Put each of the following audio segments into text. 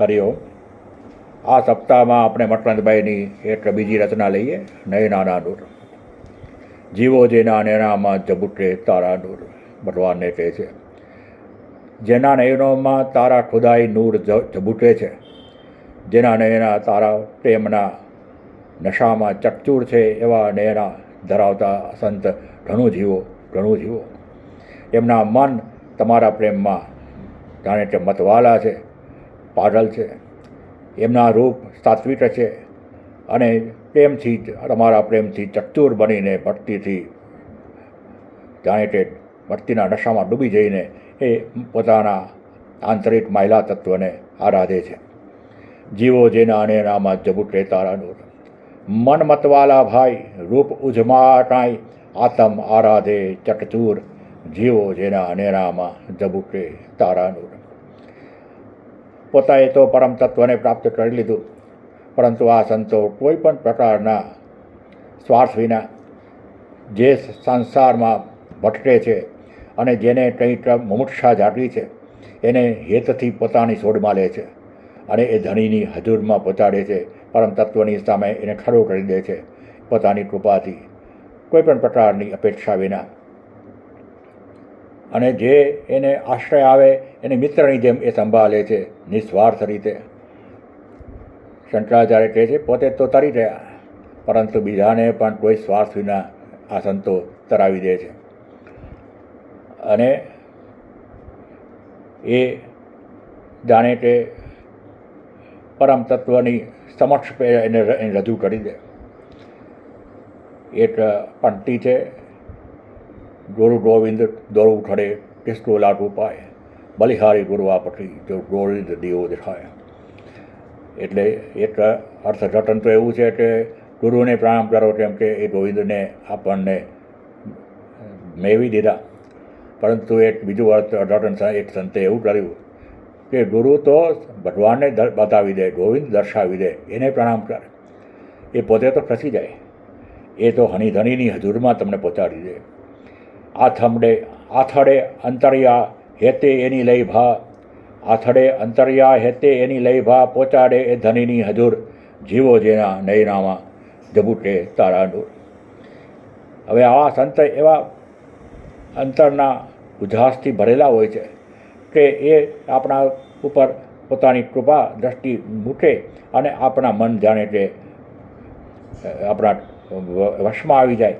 હરિઓમ આ સપ્તાહમાં આપણે મટનંદભાઈની એક બીજી રચના લઈએ, નયનાના નૂર જીવો જેના નેનામાં જબુટે તારા નૂર ભગવાનને કહે છે. જેના નયનોમાં તારા ખુદાઈ નૂર જબુટે છે. જેના નયના તારા પ્રેમના નશામાં ચકચૂર છે, એવા નયના ધરાવતા સંત ઘણું જીવો ઘણું જીવો એમના મન તમારા પ્રેમમાં જાણે કે મતવાલા છે. પાગલ છે. એમના રૂપ સાત્વિક છે અને પ્રેમથી જ, તમારા પ્રેમથી ચતુર બનીને ભક્તિથી જાણે કે ભક્તિના નશામાં ડૂબી જઈને એ પોતાના આંતરિક માયલા તત્વને આરાધે છે. જીવો જેના અને એનામાં જબુટે તારા નૂર મન મતવાલા ભાઈ, રૂપ ઉજમાટાઈ આતમ આરાધે ચકચૂર. જીવો જેના અનેરામાં જબુટે તારા નૂર પોતાએ તો પરમ તત્વને પ્રાપ્ત કરી લીધું. પરંતુ આ સંતો કોઈ પણ પ્રકારના સ્વાર્થ વિના જે સંસારમાં ભટકે છે અને જેને કંઈ મુમુક્ષા જાગી છે, એને હેતથી પોતાની છોડમાં લે છે અને એ ધણીની હજુરમાં પહોંચાડે છે, પરમ તત્વની સામે એને ખડો કરી દે છે પોતાની કૃપાથી. કોઈ પણ પ્રકારની અપેક્ષા વિના અને જે એને આશ્રય આવે, એને મિત્રની જેમ એ સંભાળે છે, નિસ્વાર્થ રીતે. શંકરાચાર્ય કહે છે, પોતે તો તરી રહ્યા, પરંતુ બીજાને પણ કોઈ સ્વાર્થ વિના આ સંતો તરાવી દે છે. અને એ જાણે કે પરમ તત્વની સમક્ષ એને રજૂ કરી દે. એક પંક્તિ છે ગુરુ ગોવિંદ દોરવું ખડે કિસકો લાટવું પાય બલિહારી ગુરુ આ પછી જો ગોવિંદ દીવો દેખાય. એટલે એક અર્થઘટન તો એવું છે કે ગુરુને પ્રણામ કરો કેમ કે એ ગોવિંદને આપણને મેળવી દીધા. પરંતુ એક બીજું અર્થઘટન એક સંતે એવું કર્યું કે ગુરુ તો ભગવાનને બતાવી દે, ગોવિંદ દર્શાવી દે, એને પ્રણામ કરે. એ પોતે તો ખસી જાય. એ તો હની ધણીની હજુરમાં તમને પહોંચાડી દે. આથમડે, આથડે અંતરિયા હેતે એની લઈ ભા આથડે અંતરિયા હેતે એની લઈ ભા પહોંચાડે એ ધનીની હજુર, જીવો જેના નયનામાં જબુટે તારા નૂર હવે આવા સંત એવા અંતરના ઉજાસથી ભરેલા હોય છે કે એ આપણા ઉપર પોતાની કૃપા દ્રષ્ટિ મૂકે અને આપણા મન જાણે કે આપણા વશમાં આવી જાય.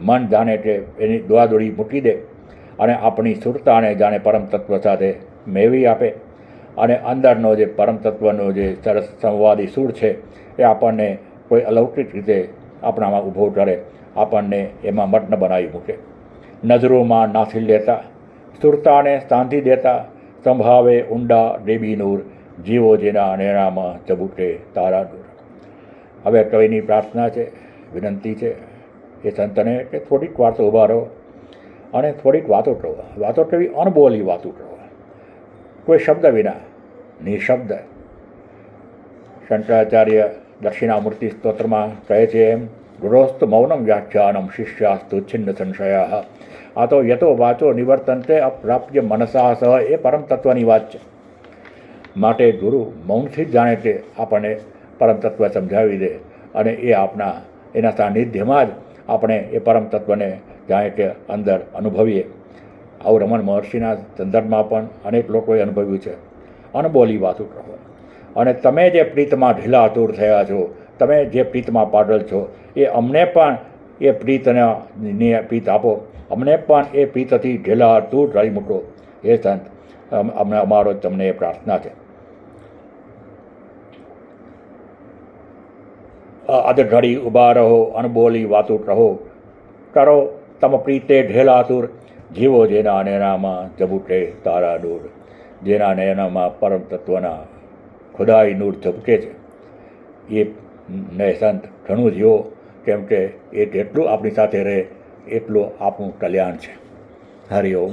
મન જાણે કે એની દોડાદોડી મૂકી દે અને આપણી સુરતાને જાણે પરમ તત્વ સાથે મેળવી આપે. અને અંદરનો જે પરમ તત્વનો જે સરસ સંવાદી સુર છે, એ આપણને કોઈ અલૌકિક રીતે આપણામાં ઊભો કરે, આપણને એમાં મગ્ન બનાવી મૂકે. નજરોમાં નાસી લેતા, સુરતાને શાંતિ દેતા, સંભાવે ઊંડા દેબી નૂર, જીવો જેના નેણામાં ચબુટે તારા નૂર. હવે કવિની પ્રાર્થના છે, વિનંતી છે. એ સંતને કે થોડીક વાર તો ઊભા રહો અને થોડીક વાતો કહો. વાતો કરવી અનબોલી વાતો કહો. કોઈ શબ્દ વિના, નિશબ્દ. શંકરાચાર્ય દક્ષિણામૂર્તિ સ્તોત્રમાં કહે છે એમ ગુરોસ્ત મૌનમ વ્યાખ્યાનમ શિષ્યાસ્તુ છિન્ન સંશયા. આ તો યતો વાચો નિવર્તનતે અપ્રાપ્ય મનસા સહ એ પરમ તત્વની વાત છે. માટે ગુરુ મૌનથી જ જાણે તે આપણને પરમતત્વ સમજાવી દે અને એ આપણા એના સાનિધ્યમાં જ આપણે એ પરમ તત્વને જાણે કે અંદર અનુભવીએ. આવું રમણ મહર્ષિના સંદર્ભમાં પણ અનેક લોકોએ અનુભવ્યું છે. અનબોલી વાતો કહો. અને તમે જે પ્રીતમાં ઢીલા અતુર થયા છો, તમે જે પ્રીતમાં પાડલ છો, એ અમને પણ એ પ્રીતના પ્રીત આપો. અમને પણ એ પ્રીતથી ઢીલા અતુર રહી મૂકો. એ સંત અમને અમારો તમને એ પ્રાર્થના છે. અધ ઊભા રહો અનબોલી વાતો રહો. કરો તમ પ્રીતે ઢેલાતુર, જીવો જેના નેનામાં જબુટે તારા નૂર જેના નેનામાં પરમ તત્વના ખુદાઈ નૂર ઝબકે છે. એ ને સંત ઘણું જીવો, કેમ કે એ જેટલું આપણી સાથે રહે, એટલું આપણું કલ્યાણ છે. હરિઓમ